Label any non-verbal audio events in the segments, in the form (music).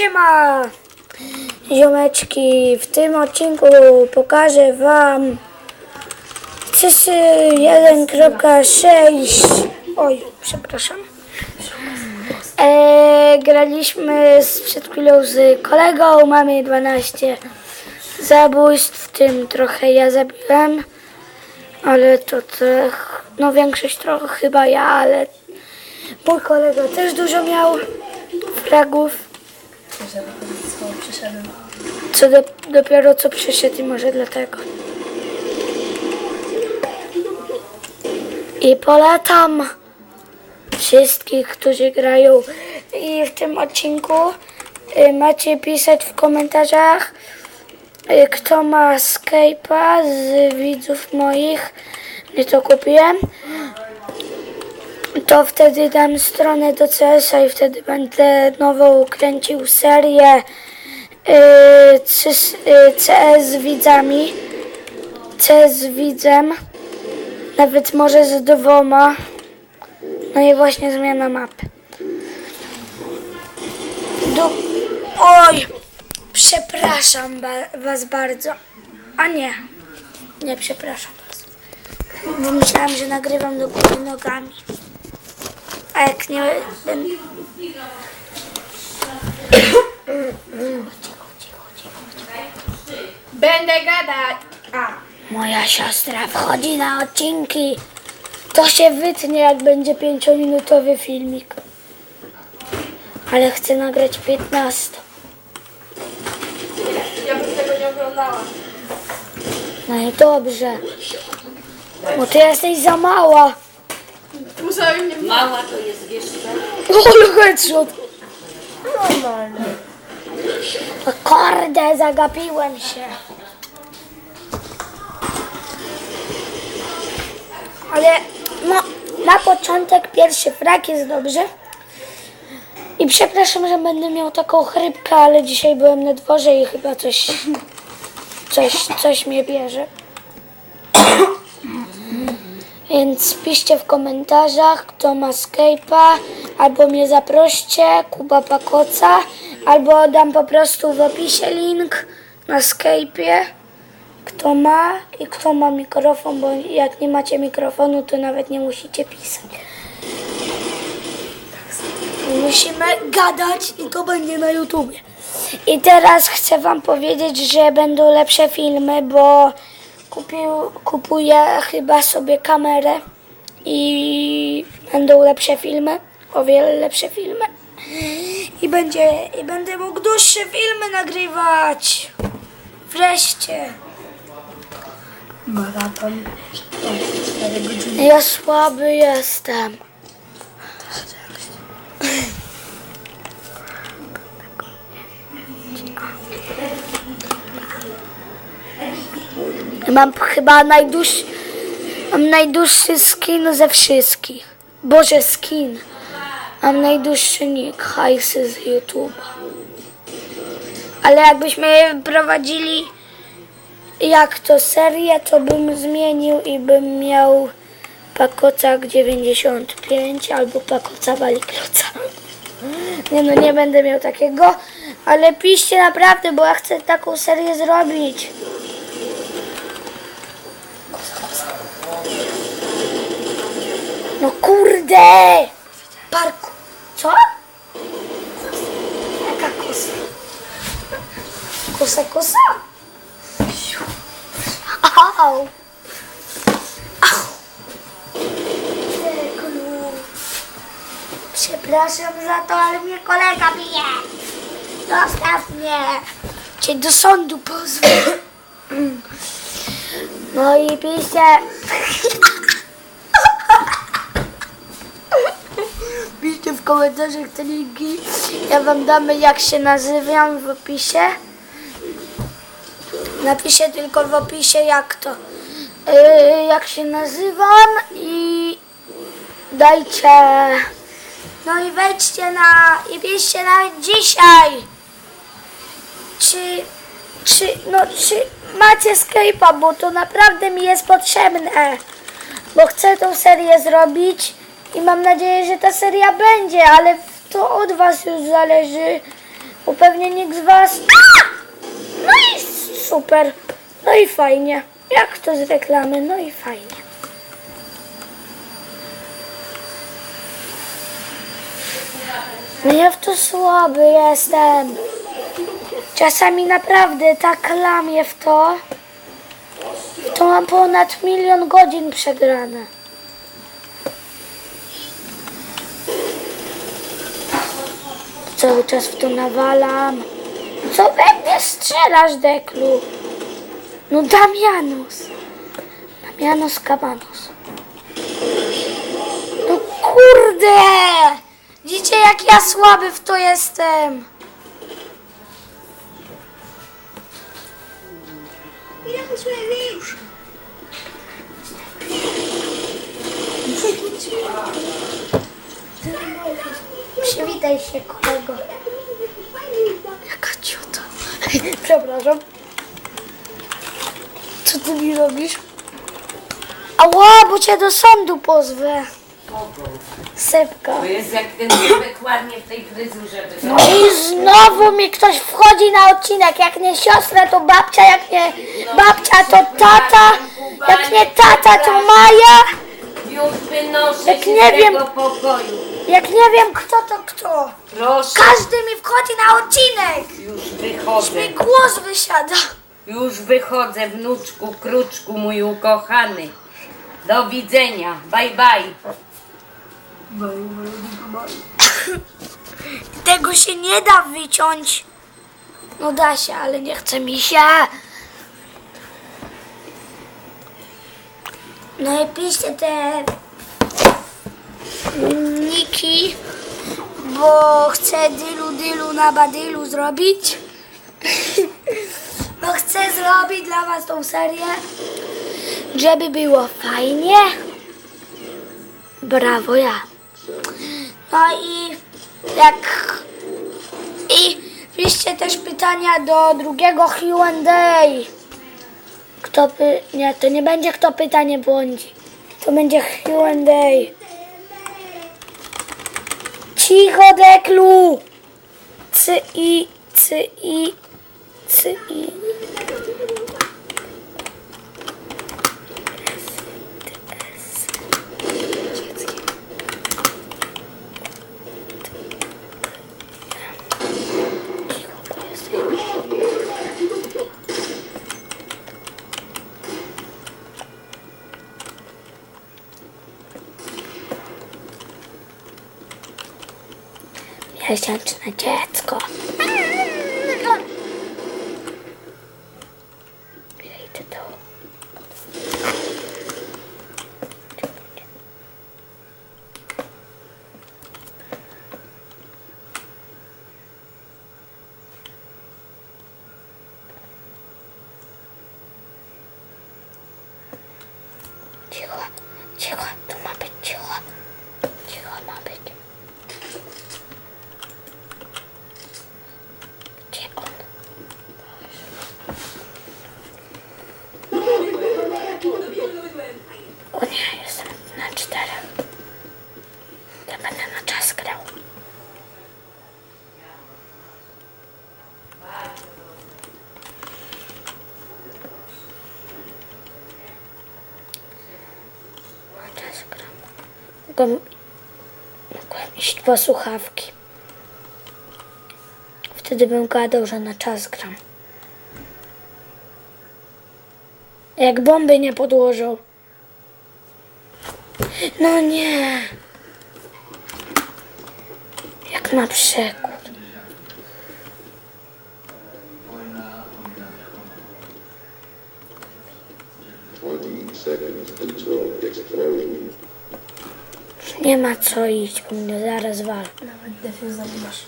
Siema! Ziomeczki, w tym odcinku pokażę Wam 1.6 Oj, przepraszam. E, graliśmy z, przed chwilą z kolegą, mamy 12 zabójstw, w tym trochę ja zabiłem, ale to tak, no większość trochę chyba ja, ale mój kolega też dużo miał fragów. Przyszedłem. Co do, dopiero co przyszedł i może dlatego. I polecam wszystkich, którzy grają. I w tym odcinku y, macie pisać w komentarzach, y, kto ma Skype'a z widzów moich. Nie to kupiłem. To wtedy dam stronę do CS-a i wtedy będę nową kręcił serię y, CS, y, z widzami. CS z widzem. Nawet może z dwoma. No i właśnie zmiana mapy. Du- Oj! Przepraszam was bardzo. A nie. Nie przepraszam was. Bo myślałam, że nagrywam do góry nogami. A jak nie będę... Będę gadać. A. Moja siostra wchodzi na odcinki. To się wytnie, jak będzie pięciominutowy filmik. Ale chcę nagrać 15. Ja bym tego nie oglądała. No i dobrze. Bo ty jesteś za mała. Musiałem mnie Mała to jest, wiesz co? O, headshot. Normalnie. O Kurde, zagapiłem się. Ale no, na początek pierwszy frak jest dobrze. I przepraszam, że będę miał taką chrypkę, ale dzisiaj byłem na dworze i chyba coś, coś, coś mnie bierze. Więc piszcie w komentarzach, kto ma Skype'a, albo mnie zaproście, Kuba Pakoca, albo dam po prostu w opisie link na Skype'ie, kto ma i kto ma mikrofon, bo jak nie macie mikrofonu, to nawet nie musicie pisać. Musimy gadać i to będzie na YouTubie. I teraz chcę Wam powiedzieć, że będą lepsze filmy, bo kupił, kupuję chyba sobie kamerę i będą lepsze filmy, o wiele lepsze filmy. I, będzie, I będę mógł dłuższe filmy nagrywać. Wreszcie. Maraton. 4 godziny. Ja słaby jestem. Mam chyba najdłuższy, mam najdłuższy skin ze wszystkich. Boże, skin. Mam najdłuższy nick, hajsy z YouTube'a. Ale jakbyśmy prowadzili jak to serię, to bym zmienił i bym miał Pakocak 95 albo Pakoca Walikluca. Nie no, nie będę miał takiego, ale piszcie naprawdę, bo ja chcę taką serię zrobić. No kurde! Parku. Co? Jaka kosa? Kosa, kosa? Au! Au! Teklu. Przepraszam za to, ale mnie kolega bije. Zostaw mnie. Cię do sądu pozwę. No i pisze. Piszcie w komentarzach te linki. Ja wam damy jak się nazywam w opisie. Napiszę tylko w opisie jak to, yy, jak się nazywam i dajcie, no i wejdźcie na, i piszcie nawet dzisiaj, czy, czy, no, czy macie Skype'a, bo to naprawdę mi jest potrzebne, bo chcę tą serię zrobić i mam nadzieję, że ta seria będzie, ale to od was już zależy, Bo pewnie nikt z was... No i super. No i fajnie. Jak to z reklamy? No i fajnie. No ja w to słaby jestem. Czasami naprawdę tak lamię w to. To mam ponad milion godzin przegrane. Cały czas w to nawalam. Co we mnie strzelasz, Deklu? No Damianus. Damianus Kabanos. No kurde! Widzicie jak ja słaby w to jestem. Ile musimy wyjść? Przywitaj się, kolego. Jaka ciota. Przepraszam. Co ty mi robisz? Ała, bo cię do sądu pozwę. Sepka. To jest jak ten dziubek ładnie w tej fryzurze No wygląda. i znowu mi ktoś wchodzi na odcinek. Jak nie siostra, to babcia, jak nie babcia, to tata. Jak nie tata, to Maja. Już wynoszę Jak się nie z wiem- tego pokoju. Jak nie wiem kto, to kto. Proszę, Każdy mi wchodzi na odcinek. już Mi wychodzę. głos wysiada. Już wychodzę, wnuczku, kruczku, mój ukochany. Do widzenia. Bye, bye. (coughs) Tego się nie da wyciąć. No da się, ale nie chce mi się. No i piszcie te niki, bo chcę dylu dylu na badylu zrobić. (laughs) No chcę zrobić dla was tą serię, żeby było fajnie. Brawo ja. No i jak i piszcie też pytania do drugiego Q&A. Kto py... Nie, to nie będzie kto pytanie błądzi. To będzie Q&A. Cicho, Deklu! Cy i, cy i, i. Miesięczne dziecko. Idę. Cicho, cicho, tu ma być cicho. Cicho ma być. Gdzie on? O nie, jestem na czterech. Ja będę na czas grał. Na czas gram. Mogłem, mogłem iść po słuchawki. Wtedy bym gadał, że na czas gram. Jak bomby nie podłożą. No nie. Jak na przekór. Twenty seconds until explosion. Nie ma co iść, bo mnie zaraz wal. Nawet defuza nie masz.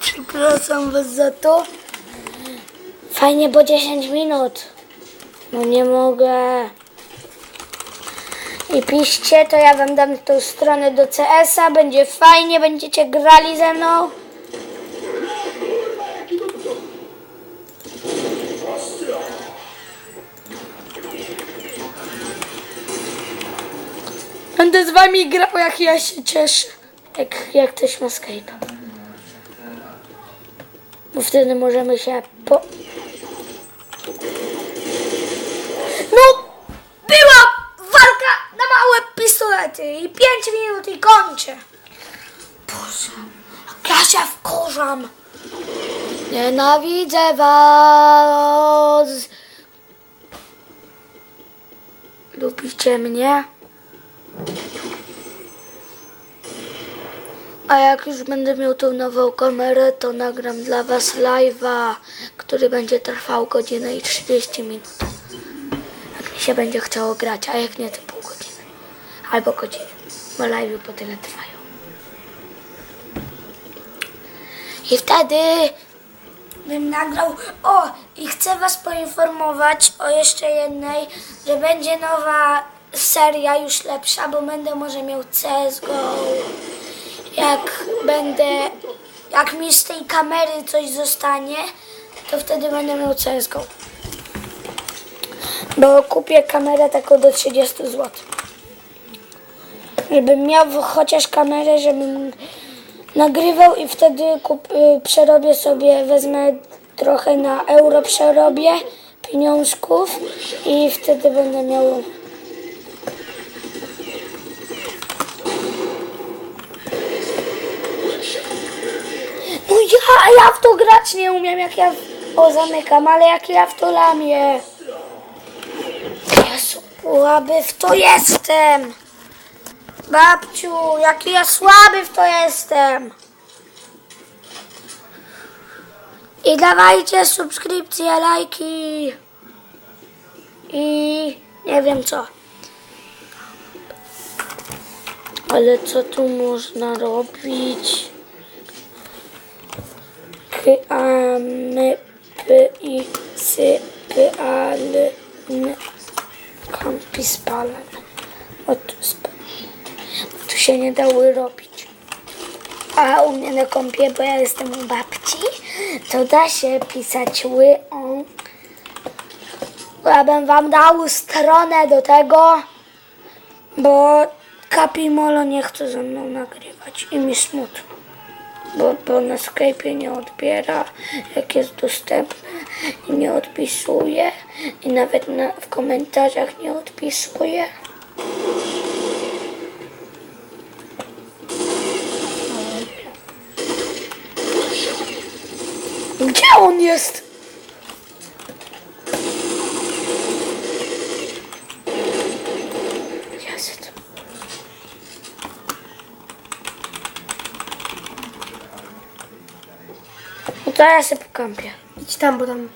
Przepraszam was za to. Fajnie, bo 10 minut. No nie mogę i piszcie, to ja wam dam tą stronę do CS-a, będzie fajnie, będziecie grali ze mną. Będę z wami grał, jak ja się cieszę. Jak, jak ktoś ma Skype'a. Bo wtedy możemy się po... pistolety i 5 minut i kończę. Boże, ja się wkurzam. Nienawidzę was. Lubicie mnie? A jak już będę miał tą nową kamerę, to nagram dla was live'a, który będzie trwał godzinę i 30 minut. Jak mi się będzie chciało grać, a jak nie, to pół godziny. Albo godzinę, bo live'y po tyle trwają. I wtedy bym nagrał. O, i chcę Was poinformować o jeszcze jednej, że będzie nowa seria już lepsza, bo będę może miał CSGO. Jak będę, jak mi z tej kamery coś zostanie, to wtedy będę miał CSGO. Bo kupię kamerę taką do 30 zł. Żebym miał chociaż kamerę, żebym nagrywał i wtedy kup, y, przerobię sobie, wezmę trochę na euro, przerobię pieniążków i wtedy będę miał. No ja, ja w to grać nie umiem, jak ja. O, zamykam, ale jak ja w to lamię. Jezu, słaby w to jestem. Babciu, jaki ja słaby w to jestem. I dawajcie subskrypcje, lajki. I nie wiem co. Ale co tu można robić? K, a, m, p, i, s, p, a, l, n. Kampi spalan. O tu sp- tu się nie dały robić. A u mnie na kąpie, bo ja jestem u babci, to da się pisać ły on. Ja bym wam dał stronę do tego, bo Kapimolo nie chce ze mną nagrywać i mi smutno. Bo, bo na Skype'ie nie odbiera, jak jest dostępne i nie odpisuje i nawet na, w komentarzach nie odpisuje. On jest? Jest. No to ja się pokampię. Idź tam, bo tam...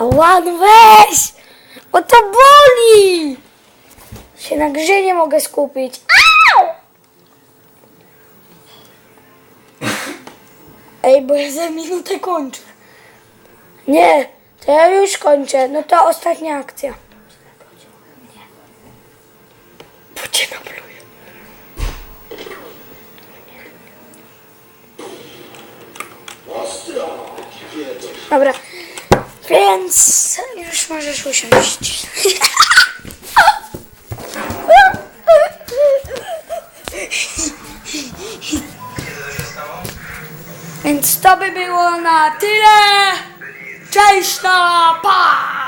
Ała, no weź! Bo to boli! Się na grze nie mogę skupić. Au! Ej, bo ja za minutę kończę. Nie, to ja już kończę. No to ostatnia akcja. Dobra, więc już możesz usiąść. Więc to by było na tyle. Cześć, na pa!